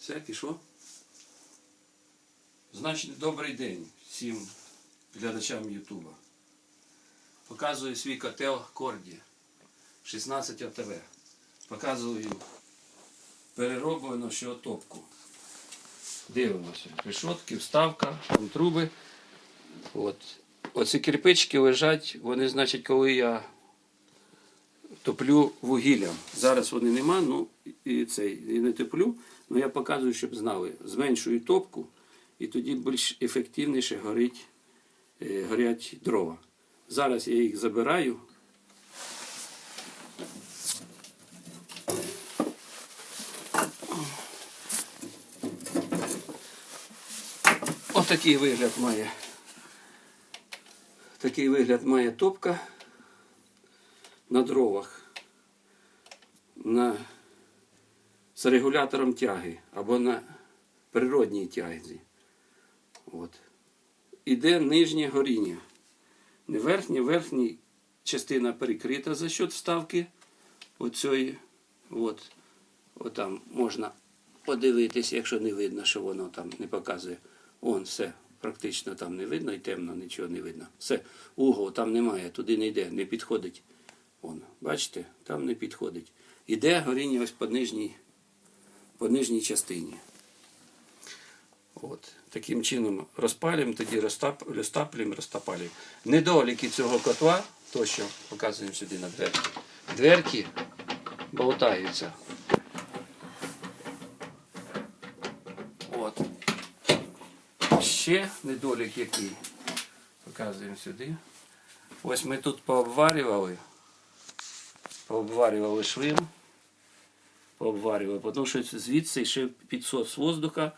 Все, пішло? Значить, добрий день всім глядачам Ютуба. Показую свій котел Корді 16 АТВ. Показую перероблену ще топку. Дивимося. Решотки, вставка, там труби. От. Оці кирпички лежать, вони, значить, коли я топлю вугіллям. Зараз вони нема, ну і цей, і не топлю. Ну я показую, щоб знали. Зменшую топку, і тоді більш ефективніше горить, е, горять дрова. Зараз я їх забираю. Отакий вигляд має. Такий вигляд має топка на дровах. На, з регулятором тяги або на природній тязі. От. Іде нижнє горіння. Не верхнє, верхня частина перекрита за счет вставки оцієї. От. От там можна подивитись, якщо не видно, що воно там не показує. Вон все, практично там не видно і темно, нічого не видно. Все, угол там немає, туди не йде, не підходить. Вон, бачите, там не підходить. Іде горіння ось по нижній, по нижній частині. От. Таким чином розпалюємо, тоді розтап, розтаплюємо, розтапалюємо. Недоліки цього котла, то що показуємо сюди на дверки. Дверки болтаються. От. Ще недолік який. Показуємо сюди. Ось ми тут пообварювали. Пообварювали швим. Пообварювали, тому що звідси ще підсос воздуха,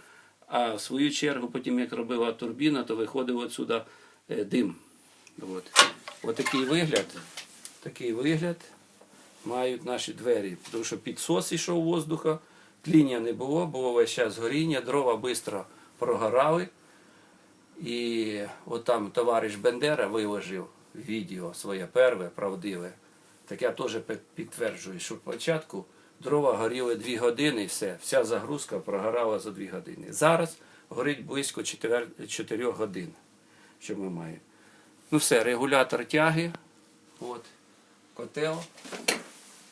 а в свою чергу, потім як робила турбіна, то виходив отсюди е, дим. От. От такий вигляд. Такий вигляд мають наші двері. Тому що підсос йшов воздуха, тління не було, було весь час горіння, дрова швидко прогорали. І от там товариш Бендера виложив відео своє перше, правдиве. Так я теж підтверджую, що спочатку дрова горіли 2 години і все, вся загрузка прогорала за 2 години. Зараз горить близько 4, 4 годин, що ми маємо. Ну все, регулятор тяги, от, котел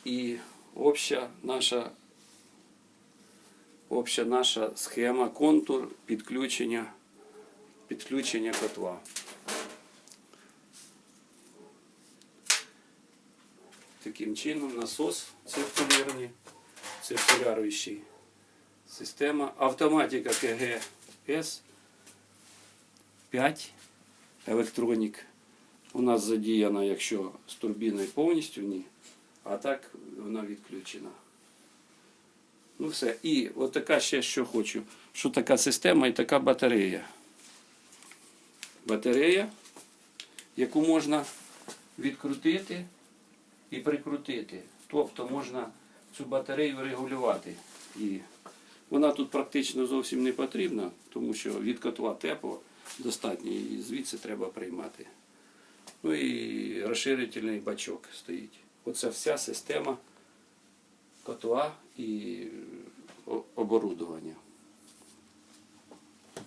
і обща наша, обща наша схема, контур підключення підключення котла. Таким чином насос циркулярний, циркуляруючий. Система автоматика КГС 5 електронік. У нас задіяна, якщо з турбіною повністю ні, а так вона відключена. Ну все. І от така ще що хочу. Що така система і така батарея батарея, яку можна відкрутити і прикрутити. Тобто можна цю батарею регулювати. І вона тут практично зовсім не потрібна, тому що від котла тепло достатньо і звідси треба приймати. Ну і розширительний бачок стоїть. Оце вся система котла і оборудування.